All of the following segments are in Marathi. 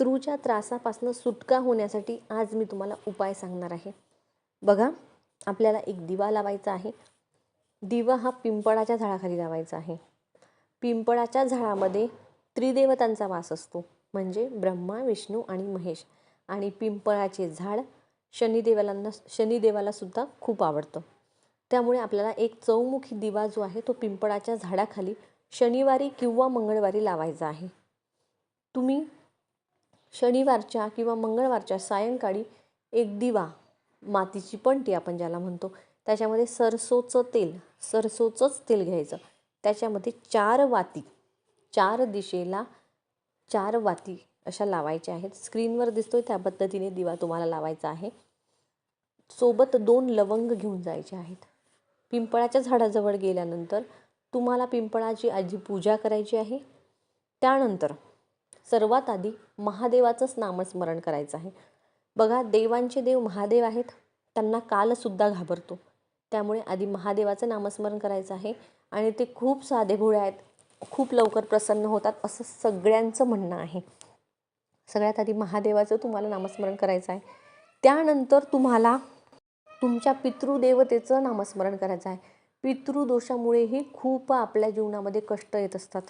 शत्रूच्या त्रासापासून सुटका होण्यासाठी आज मी तुम्हाला उपाय सांगणार आहे. बघा आपल्याला एक दिवा लावायचा आहे. दिवा हा पिंपळाच्या झाडाखाली लावायचा आहे. पिंपळाच्या झाडामध्ये त्रिदेवतांचा वास असतो म्हणजे ब्रह्मा विष्णू आणि महेश. आणि पिंपळाचे झाड शनिदेवालांना शनिदेवाला सुद्धा खूप आवडतं. त्यामुळे आपल्याला एक चौमुखी दिवा जो आहे तो पिंपळाच्या झाडाखाली शनिवारी किंवा मंगळवारी लावायचा आहे. तुम्ही शनिवारच्या किंवा मंगळवारच्या सायंकाळी एक दिवा मातीची पणती आपण ज्याला म्हणतो त्याच्यामध्ये सरसोचं तेल सरसोचंच तेल घ्यायचं. त्याच्यामध्ये चार वाती चार दिशेला चार वाती अशा लावायच्या आहेत. स्क्रीनवर दिसतोय त्या पद्धतीने दिवा तुम्हाला लावायचा आहे. सोबत दोन लवंग घेऊन जायचे आहेत. पिंपळाच्या झाडाजवळ गेल्यानंतर तुम्हाला पिंपळाची आजी पूजा करायची आहे. त्यानंतर सर्वात आधी महादेवाचंच नामस्मरण करायचं आहे. बघा देवांचे देव महादेव आहेत त्यांना कालसुद्धा घाबरतो. त्यामुळे आधी महादेवाचं नामस्मरण करायचं आहे आणि ते खूप साधे भोळे आहेत खूप लवकर प्रसन्न होतात असं सगळ्यांचं म्हणणं आहे. सगळ्यात आधी महादेवाचं तुम्हाला नामस्मरण करायचं आहे. त्यानंतर तुम्हाला तुमच्या पितृदेवतेचं नामस्मरण करायचं आहे. पितृदोषामुळेही खूप आपल्या जीवनामध्ये कष्ट येत असतात.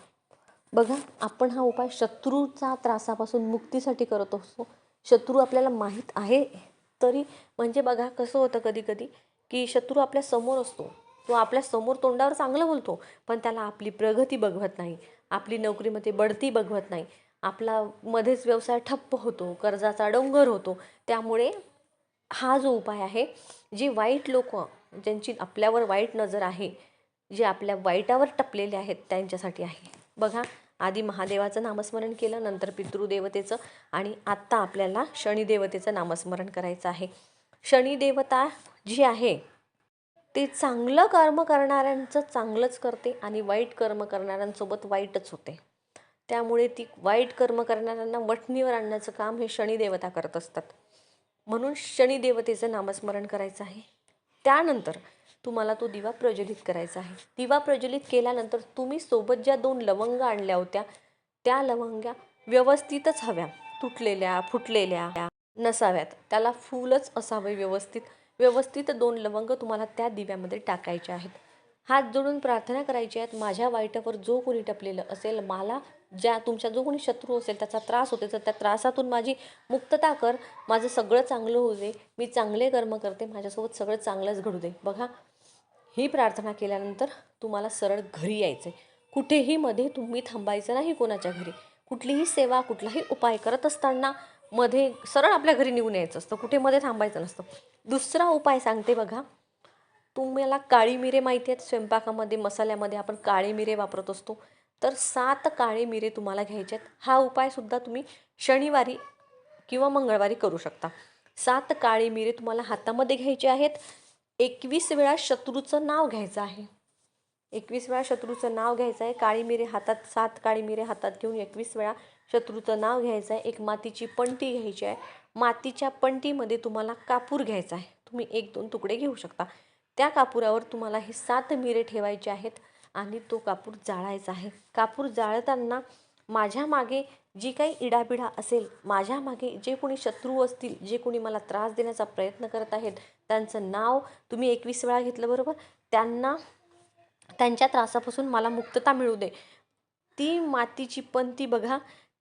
बघा आपण हा उपाय शत्रूचा त्रासापासून मुक्तीसाठी करत असतो. शत्रू आपल्याला माहीत आहे तरी म्हणजे बघा कसं होतं कधी कधी की शत्रू आपल्यासमोर असतो. तो आपल्यासमोर तोंडावर चांगलं बोलतो पण त्याला आपली प्रगती बघवत नाही. आपली नोकरीमध्ये बढती बघवत नाही. आपला मध्येच व्यवसाय ठप्प होतो कर्जाचा डोंगर होतो. त्यामुळे हा जो उपाय आहे जे वाईट लोक ज्यांची आपल्यावर वाईट नजर आहे जे आपल्या वाईटावर टपलेले आहेत त्यांच्यासाठी आहे. बघा आधी महादेवाचं नामस्मरण केलं नंतर पितृदेवतेचं आणि आत्ता आपल्याला शनिदेवतेचं नामस्मरण करायचं आहे. शनिदेवता जी आहे ते चांगलं कर्म करणाऱ्यांचं चांगलंच करते आणि वाईट कर्म करणाऱ्यांसोबत वाईटच होते. त्यामुळे ती वाईट कर्म करणाऱ्यांना वठणीवर आणण्याचं काम हे शनिदेवता करत असतात. म्हणून शनिदेवतेचं नामस्मरण करायचं आहे. त्यानंतर तुम्हाला तो दिवा प्रज्वलित करायचा आहे. दिवा प्रज्वलित केल्यानंतर तुम्ही सोबत ज्या दोन लवंग आणल्या होत्या त्या लवंग्या व्यवस्थितच हव्या. तुटलेल्या फुटलेल्या नसाव्यात. त्याला फुलच असावे व्यवस्थित. व्यवस्थित दोन लवंग तुम्हाला त्या दिव्यामध्ये टाकायचे आहेत. हात जोडून प्रार्थना करायची आहेत माझ्या वाईटावर जो कोणी टपलेलं असेल मला ज्या तुमच्या जो कोणी शत्रू असेल त्याचा त्रास होते तर त्या त्रासातून माझी मुक्तता कर. माझं सगळं चांगलं होऊ दे. मी चांगले कर्म करते. माझ्यासोबत सगळं चांगलंच घडू दे. बघा ही प्रार्थना केल्यानंतर तुम्हाला सरळ घरी यायचं आहे कुठेही मध्ये तुम्ही थांबायचं नाही कोणाच्या घरी. कुठलीही सेवा कुठलाही उपाय करत असताना मध्ये सरळ आपल्या घरी निघून यायचं असतं. कुठे मध्ये थांबायचं नसतं. दुसरा उपाय सांगते बघा. तुम्हाला काळी मिरे माहिती आहेत. स्वयंपाकामध्ये मसाल्यामध्ये आपण काळे मिरे वापरत असतो. तर सात काळे मिरे तुम्हाला घ्यायचे आहेत. हा उपायसुद्धा तुम्ही शनिवारी किंवा मंगळवारी करू शकता. सात काळे मिरे तुम्हाला हातामध्ये घ्यायचे आहेत. एकवीस वेळा शत्रूचं नाव घ्यायचं आहे. एकवीस वेळा शत्रूचं नाव घ्यायचं आहे. काळी मिरे हातात सात काळी मिरे हातात घेऊन एकवीस वेळा शत्रूचं नाव घ्यायचं आहे. एक मातीची पणती घ्यायची आहे. मातीच्या पणतीमध्ये तुम्हाला कापूर घ्यायचा आहे. तुम्ही एक दोन तुकडे घेऊ शकता. त्या कापुरावर तुम्हाला हे सात मिरे ठेवायचे आहेत आणि तो कापूर जाळायचा आहे. कापूर जाळताना माझ्या मागे जी काही इडापिडा असेल माझ्या मागे जे कोणी शत्रू असतील जे कोणी मला त्रास देण्याचा प्रयत्न करत आहेत त्यांचं नाव तुम्ही एकवीस वेळा घेतलं बरोबर? त्यांना त्यांच्या त्रासापासून मला मुक्तता मिळू दे. ती मातीची पंती बघा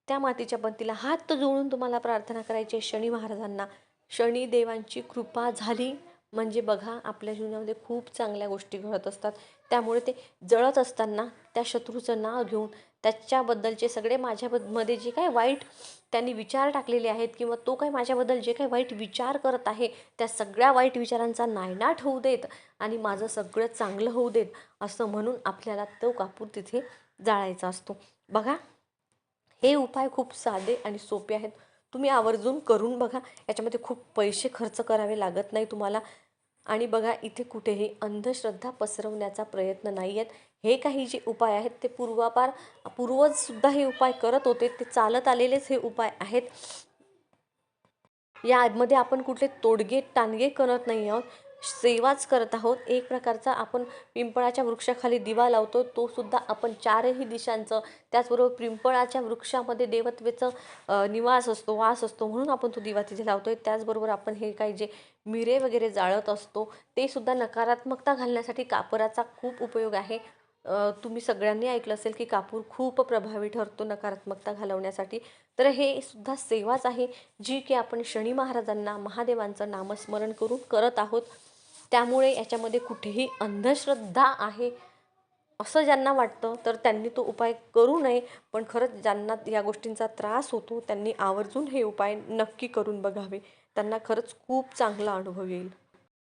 त्या मातीच्या पंतीला हात जोडून तुम्हाला प्रार्थना करायची आहे शनी महाराजांना. शनिदेवांची कृपा झाली. म्हणजे बघा आपल्या जीवनामध्ये खूप चांगल्या गोष्टी घडत असतात. त्यामुळे ते जळत असताना त्या शत्रूचं नाव घेऊन त्याच्याबद्दलचे सगळे माझ्यामध्ये जे काही वाईट त्यांनी विचार टाकलेले आहेत किंवा तो काही माझ्याबद्दल जे काही वाईट विचार करत आहे त्या सगळ्या वाईट विचारांचा नायनाट होऊ देत आणि माझं सगळं चांगलं होऊ देत असं म्हणून आपल्याला तो कापूर तिथे जाळायचा असतो. बघा हे उपाय खूप साधे आणि सोपे आहेत. तुम्ही आवर्जून करून बघा. याच्यामध्ये खूप पैसे खर्च करावे लागत नाही तुम्हाला. आणि बघा इथे कुठेही अंधश्रद्धा पसरवण्याचा प्रयत्न नाही आहेत. हे काही जे उपाय आहेत ते पूर्वापार पूर्वजसुद्धा हे उपाय करत होते. ते चालत आलेलेच हे उपाय आहेत. यामध्ये आपण कुठले तोडगे टाणगे करत नाही आहोत. सेवाच करत आहोत. एक प्रकारचा आपण पिंपळाच्या वृक्षाखाली दिवा लावतो. तो सुद्धा आपण चारही दिशांचं त्याचबरोबर पिंपळाच्या वृक्षामध्ये देवत्वेचं निवास असतो वास असतो म्हणून आपण तो दिवा तिथे लावतोय. त्याचबरोबर आपण हे काही जे मिरे वगैरे जाळत असतो ते सुद्धा नकारात्मकता घालण्यासाठी कापराचा खूप उपयोग आहे. तुम्ही सगळ्यांनी ऐकलं असेल की कापूर खूप प्रभावी ठरतो नकारात्मकता घालवण्यासाठी. तर हे सुद्धा सेवाच आहे जी की आपण शनी महाराजांना महादेवांचं नामस्मरण करून करत आहोत. त्यामुळे याच्यामध्ये कुठेही अंधश्रद्धा आहे असं ज्यांना वाटतं तर त्यांनी तो उपाय करू नये. पण खरंच ज्यांना या गोष्टींचा त्रास होतो त्यांनी आवर्जून हे उपाय नक्की करून बघावे. त्यांना खरंच खूप चांगला अनुभव येईल.